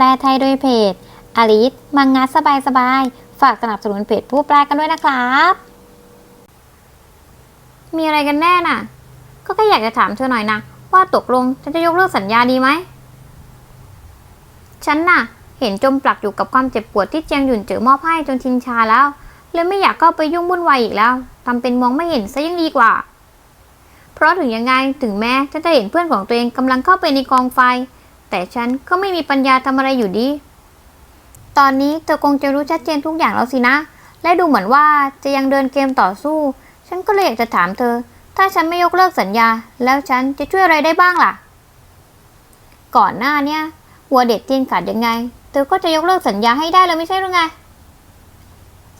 แปลไทยโดยเพจอลิสมังงะสบายสบายๆฝากสนับสนุนเพจผู้แปลกันด้วยนะครับ มีอะไรกันแน่น่ะ ก็แค่อยากจะถามเธอหน่อยนะ ว่าตกลงฉันจะยกเลิกสัญญาดีไหม ฉันน่ะ เห็นจมปลักอยู่กับความเจ็บปวดที่เจียงหยุ่นเจอมอบให้จนชินชาแล้วเลยไม่อยากเข้าไปยุ่งวุ่นวายอีกแล้วทำเป็นมองไม่เห็นซะยังดีกว่า เพราะถึงยังไงถึงแม้ฉันจะเห็นเพื่อนของตัวเองกำลังเข้าไปในกองไฟ แต่ฉันก็ไม่มีปัญญาทำอะไรอยู่ดี ตอนนี้เธอคงจะรู้ชัดเจนทุกอย่างแล้วสินะ และดูเหมือนว่าจะยังเดินเกมต่อสู้ ฉันก็เลยอยากจะถามเธอ ถ้าฉันไม่ยกเลิกสัญญา แล้วฉันจะช่วยอะไรได้บ้างล่ะ ก่อนหน้าเนี่ยวัวเด็ดเทียนขาดยังไง เธอก็จะยกเลิกสัญญาให้ได้เลยไม่ใช่หรือไง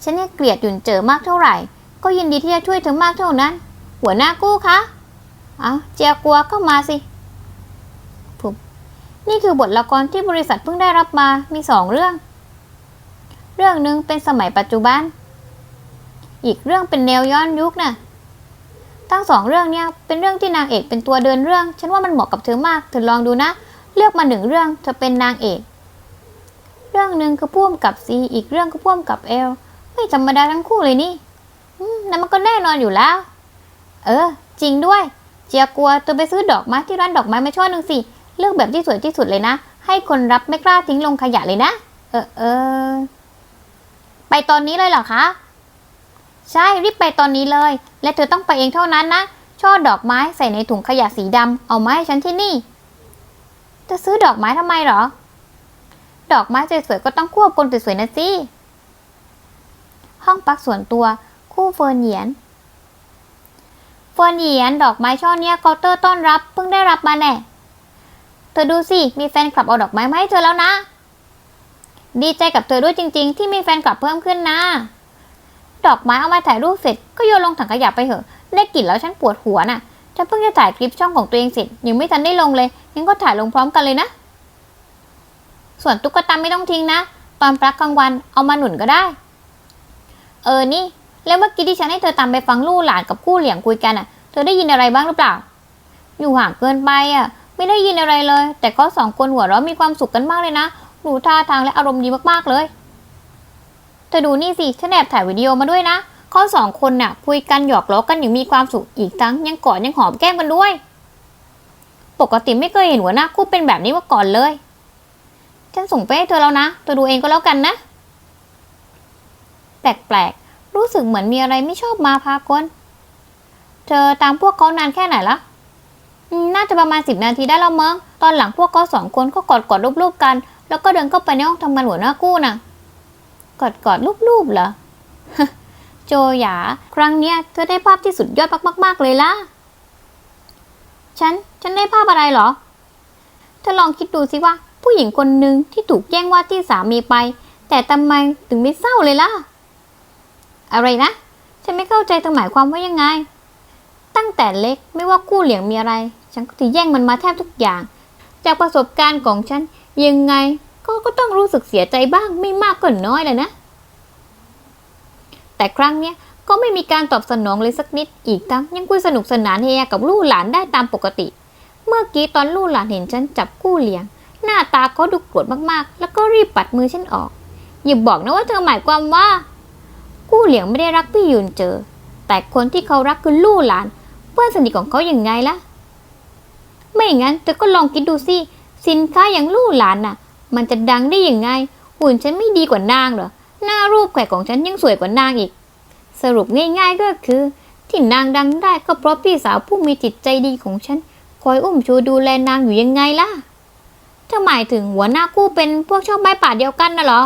ฉันเนี่ยเกลียดหยุ่นเจอมากเท่าไหร่ ก็ยินดีที่จะช่วยเธอมากเท่านั้น หัวหน้ากู้คะ เอาเจียกัวก็มาสิ นี่คือบทละครที่บริษัทเพิ่งได้รับมามีสองเรื่อง เรื่องหนึ่งเป็นสมัยปัจจุบัน อีกเรื่องเป็นแนวย้อนยุคน่ะทั้งสองเรื่องเนี่ยเป็นเรื่องที่นางเอกเป็นตัวเดินเรื่อง ฉันว่ามันเหมาะกับเธอมาก เธอลองดูนะ เลือกมาหนึ่งเรื่องเธอเป็นนางเอก เรื่องหนึ่งคือพ่วมกับซีอีกเรื่องก็พ่วมกับเอลไม่ธรรมดาทั้งคู่เลยนี่นั่นมันก็แน่นอนอยู่แล้ว เออ จริงด้วย เจียกลัวเธอไปซื้อดอกไม้ที่ร้านดอกไม้มาช่อหนึ่งสิ เลือกแบบที่สวยที่สุดเลยนะ ให้คนรับไม่กล้าทิ้งลงขยะเลยนะ เออเออ ไปตอนนี้เลยเหรอคะ ใช่รีบไปตอนนี้เลย และเธอต้องไปเองเท่านั้นนะช่อดอกไม้ใส่ในถุงขยะสีดำเอามาให้ฉันที่นี่ จะซื้อดอกไม้ทำไมหรอ ดอกไม้สวยๆก็ต้องควบคนสวยๆนะสิ ห้องพักส่วนตัว คู่เฟิร์นเหยียน เฟิร์นเหยียน ดอกไม้ช่อเนี้ยเคาน์เตอร์ต้อนรับเพิ่งได้รับมาแน่ เธอดูสิ มีแฟนคลับเอาดอกไม้มาให้เธอแล้วนะ ดีใจกับเธอด้วยจริง ๆ ที่มีแฟนคลับเพิ่มขึ้นนะ ดอกไม้เอามาถ่ายรูปเสร็จก็โยนลงถังขยะไปเถอะ ได้กลิ่นแล้วฉันปวดหัวน่ะ ฉันเพิ่งจะถ่ายคลิปช่องของตัวเองเสร็จ ยังไม่ทันได้ลงเลยงั้นก็ถ่ายลงพร้อมกันเลยนะ ส่วนตุ๊กตาไม่ต้องทิ้งนะ ตอนพักกลางวันเอามาหนุนก็ได้ เออนี่ แล้วเมื่อกี้ที่ฉันให้เธอตามไปฟังลู่หลานกับคู่เหลี่ยงคุยกันอะ เธอได้ยินอะไรบ้างหรือเปล่า อยู่ห่างเกินไปอะ ไม่ได้ยินอะไรเลย แต่ก็สองคนหัวเราะมีความสุขกันมากเลยนะดูท่าทางและอารมณ์ดีมากๆเลยเธอดูนี่สิฉันแอบถ่ายวิดีโอมาด้วยนะเขาสองคนน่ะ คุยกันหยอกล้อกันอย่างมีความสุขอีกทั้งยังกอดยังหอมแก้มกันด้วย ปกติไม่เคยเห็นหัวหน้าคู่เป็นแบบนี้มาก่อนเลย ฉันส่งไปให้เธอแล้วนะเธอดูเองก็แล้วกันนะ แปลกๆรู้สึกเหมือนมีอะไรไม่ชอบมาพากลเธอตามพวกเขานานแค่ไหนละ น่าจะประมาณสิบนาทีได้แล้วมั้ง ตอนหลังพวกเขาสองคนก็กอดกอดรูปๆกัน แล้วก็เดินเข้าไปในห้องทำงานหัวหน้ากู้น่ะกอดกอดรูปๆเหรอ โจหยา ครั้งเนี้ยเธอได้ภาพที่สุดยอดมากๆเลยล่ะ ฉัน ฉันได้ภาพอะไรเหรอ เธอลองคิดดูสิว่า ผู้หญิงคนหนึ่งที่ถูกแย่งว่าที่สามีไป แต่ทำไมถึงไม่เศร้าเลยล่ะ อะไรนะ ฉันไม่เข้าใจเธอหมายความว่ายังไง ตั้งแต่เล็กไม่ว่าคู่เหลียงมีอะไร ฉันก็จะแย่งมันมาแทบทุกอย่าง จากประสบการณ์ของฉันยังไงก็ก็ต้องรู้สึกเสียใจบ้างไม่มากก็น้อยเลยนะ แต่ครั้งเนี้ยก็ไม่มีการตอบสนองเลยสักนิด อีกทั้งยังคุยสนุกสนานเฮฮากับลูกหลานได้ตามปกติ เมื่อกี้ตอนลูกหลานเห็นฉันจับคู่เหลี่ยง หน้าตาเขาดูโกรธมากๆ แล้วก็รีบปัดมือฉันออก อย่าบอกนะว่าเธอหมายความว่า กู้เหลียงไม่ได้รักพี่ยุนเจอ แต่คนที่เขารักคือลู่หลาน เพื่อนสนิทของเขาอย่างไงล่ะ ไม่อย่างนั้นเธอก็ลองคิดดูสิ สินค้าอย่างลู่หลานน่ะ มันจะดังได้ยังไง หุ่นฉันไม่ดีกว่านางเหรอ หน้ารูปแขกของฉันยังสวยกว่านางอีก สรุปง่ายๆก็คือ ที่นางดังได้ก็เพราะพี่สาวผู้มีจิตใจดีของฉัน คอยอุ้มชูดูแลนางอยู่ยังไงล่ะถ้าหมายถึงหัวหน้าคู่เป็นพวกชอบใบป่าเดียวกันน่ะเหรอ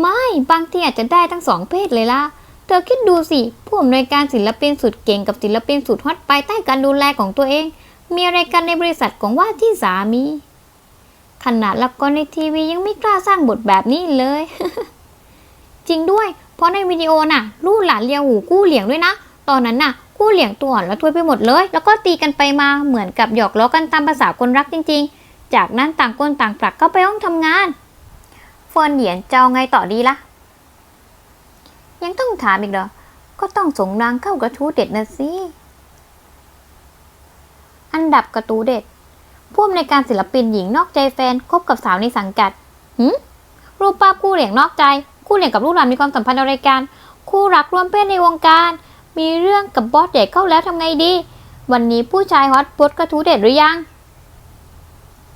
ไม่บางทีอาจจะได้ทั้งสองเพศเลยล่ะ เธอคิดดูสิ ผู้อำนวยการศิลปินสุดเก่งกับศิลปินสุดฮอตไปใต้การดูแลของตัวเอง มีอะไรกันในบริษัทของว่าที่สามี ขนาดละครในทีวียังไม่กล้าสร้างบทแบบนี้เลย จริงด้วย เพราะในวิดีโอน่ะ ลูกหลานเลียวหูกู้เหลียงด้วยนะ ตอนนั้นน่ะ กู้เหลียงตัวอ่อนแล้วทวยไปหมดเลย แล้วก็ตีกันไปมาเหมือนกับหยอกล้อกันตามภาษาคนรักจริง ๆ จากนั้นต่างคนต่างผลักเข้าไปห้องทำงานเฟิร์นเหยียนจะเอาไงต่อดีล่ะ ยังต้องถามอีกเหรอ ก็ต้องส่งนางเข้ากระทู้เด็ดนะสิ ดับกระทู้เด็ดผู้อำนวยการศิลปินหญิงนอกใจแฟนคบกับสาวในสังกัดหืมรูปภาพคู่เหลี่ยงนอกใจ คู่เหลี่ยงกับลูกหลานมีความสัมพันธ์อะไรกัน คู่รักร่วมเพศในวงการ มีเรื่องกับบอสเด็กเข้าแล้วทำไงดี วันนี้ผู้ชายฮอตโพสต์กระทู้เด็ดหรือยัง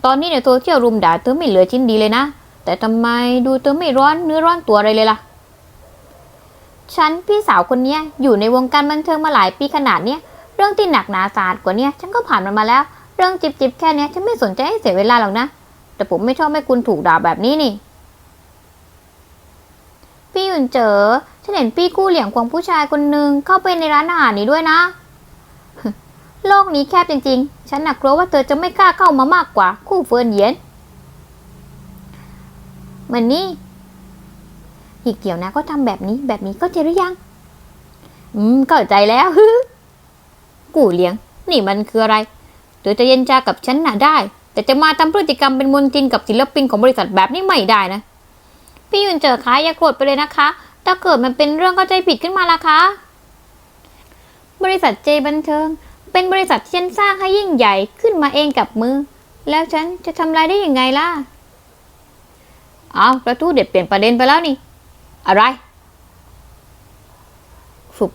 ตอนนี้ในโซเชียลรุมด่าเธอไม่เหลือชิ้นดีเลยนะ แต่ทำไมดูเธอไม่ร้อนเนื้อร้อนตัวอะไรเลยล่ะ ฉันพี่สาวคนนี้อยู่ในวงการบันเทิงมาหลายปีขนาดเนี้ย เรื่องที่หนักหนาสาหัสกว่าเนี้ยฉันก็ผ่านมันมาแล้ว เรื่องจิบจิบแค่เนี้ยฉันไม่สนใจให้เสียเวลาหรอกนะ แต่ผมไม่ชอบให้คุณถูกด่าแบบนี้นี่ พี่ยุนเจอ ฉันเห็นพี่กู้เหลี่ยงควงผู้ชายคนหนึ่งเข้าไปในร้านอาหารนี้ด้วยนะ โลกนี้แคบจริง ๆ ฉันหนักกลัวว่าเธอจะไม่กล้าเข้ามามากกว่า คู่เฟิร์นเหยียนมันนี่อีกเดี๋ยวนะก็ทำแบบนี้แบบนี้ก็เจหรือยัง อืมเข้าใจแล้ว กูเลี้ยง นี่มันคืออะไรเธอจะเย็นชากับฉันน่ะได้ แต่จะมาทำพฤติกรรมเป็นมนทินกับศิลปินของบริษัทแบบนี้ไม่ได้นะ พี่ยุนเจอคะอย่าโกรธไปเลยนะคะ ถ้าเกิดมันเป็นเรื่องเข้าใจผิดขึ้นมาล่ะคะ บริษัทเจบันเทิง เป็นบริษัทที่ฉันสร้างให้ยิ่งใหญ่ขึ้นมาเองกับมือ แล้วฉันจะทำลายได้ยังไงล่ะอ้าวกระทู้เด็ดเปลี่ยนประเด็นไปแล้วนี่ อะไรฟุบ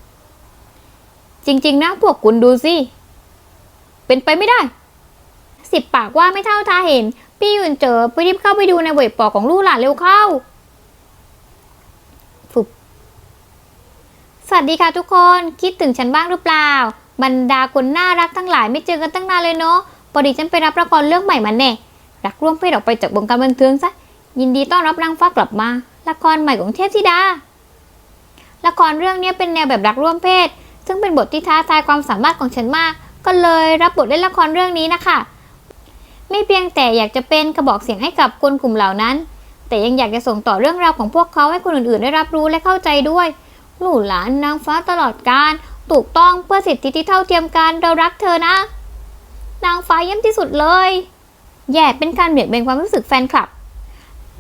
จริง ๆ นะพวกคุณดูสิเป็นไปไม่ได้ สิบปากว่าไม่เท่าทาเห็น พี่ยุนเจอไปรีบเข้าไปดูในเว็บปอกของลูกหลานเร็วเข้าฟุบสวัสดีค่ะทุกคนคิดถึงฉันบ้างหรือเปล่า บรรดาคนน่ารักทั้งหลายไม่เจอกันตั้งนานเลยเนาะพอดีฉันไปรับละครเรื่องใหม่มาแน่รักร่วมเพศออกไปจากวงการบันเทิงซะยินดีต้อนรับนางฟ้ากลับมา ละครใหม่ของเทพธิดา ละครเรื่องนี้เป็นแนวแบบรักร่วมเพศ ซึ่งเป็นบทที่ท้าทายความสามารถของฉันมาก ก็เลยรับบทเล่นละครเรื่องนี้นะคะ ไม่เพียงแต่อยากจะเป็นกระบอกเสียงให้กับคนกลุ่มเหล่านั้น แต่ยังอยากจะส่งต่อเรื่องราวของพวกเขาให้คนอื่นๆ ได้รับรู้และเข้าใจด้วยลูกหลานนางฟ้าตลอดกาลถูกต้องเพื่อสิทธิที่เท่าเทียมกันเรารักเธอนะ นางฟ้าเยี่ยมที่สุดเลย แย่เป็นการเบียดเบนความรู้สึกแฟนคลับ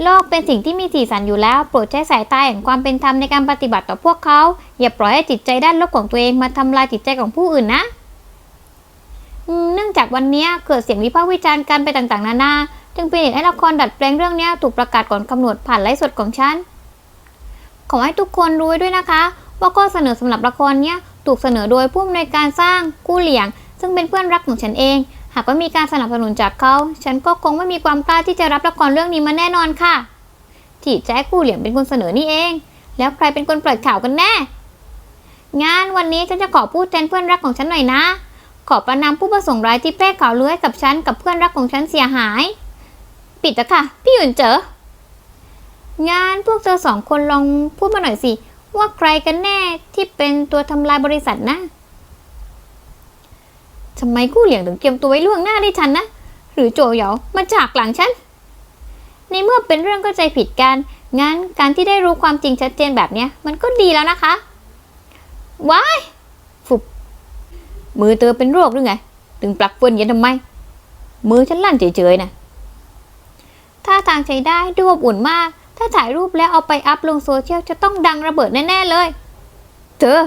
โลกเป็นสิ่งที่มีสีสันอยู่แล้ว โปรดใช้สายตาแห่งความเป็นธรรมในการปฏิบัติต่อพวกเขา อย่าปล่อยให้จิตใจด้านลบของตัวเองมาทำลายจิตใจของผู้อื่นนะเนื่องจากวันนี้เกิดเสียงวิพากษ์วิจารณ์กันไปต่างๆ นานา จึงเป็นเหตุให้ละครดัดแปลงเรื่องนี้ถูกประกาศก่อนกำหนดผ่านไลฟ์สดของฉัน ขอให้ทุกคนรู้ด้วยนะคะ ว่าข้อเสนอสำหรับละครนี้ถูกเสนอโดยผู้อำนวยการสร้างกู้เหลียง ซึ่งเป็นเพื่อนรักของฉันเอง หากว่ามีการสนับสนุนจากเขา ฉันก็คงไม่มีความกล้าที่จะรับละครเรื่องนี้มาแน่นอนค่ะ ที่แจ๊คกู้เหลี่ยงเป็นคนเสนอนี่เอง แล้วใครเป็นคนปล่อยข่าวกันแน่ งานวันนี้ฉันจะขอพูดแทนเพื่อนรักของฉันหน่อยนะ ขอประนามผู้ประสงค์ร้ายที่แพร่ข่าวลือให้กับฉันกับเพื่อนรักของฉันเสียหาย ปิดแล้วค่ะ พี่หยุนเจองานพวกเธอสองคนลองพูดมาหน่อยสิ ว่าใครกันแน่ที่เป็นตัวทำลายบริษัทนะ ทำไมกู้เหลียงถึงเตรียมตัวไว้ล่วงหน้าได้ฉันนะ หรือโจเหยามาจากหลังฉัน ในเมื่อเป็นเรื่องเข้าใจผิดกัน งั้นการที่ได้รู้ความจริงชัดเจนแบบเนี้ย มันก็ดีแล้วนะคะ ว้าย ฟุบ มือเธอเป็นโรคหรือไง ถึงปลักเฟินยันทำไม มือฉันลั่นเฉยๆนะถ้าทางใช้ได้ดูอบอุ่นมาก ถ้าถ่ายรูปแล้วเอาไปอัพลงโซเชียลจะต้องดังระเบิดแน่ๆเลย เธอ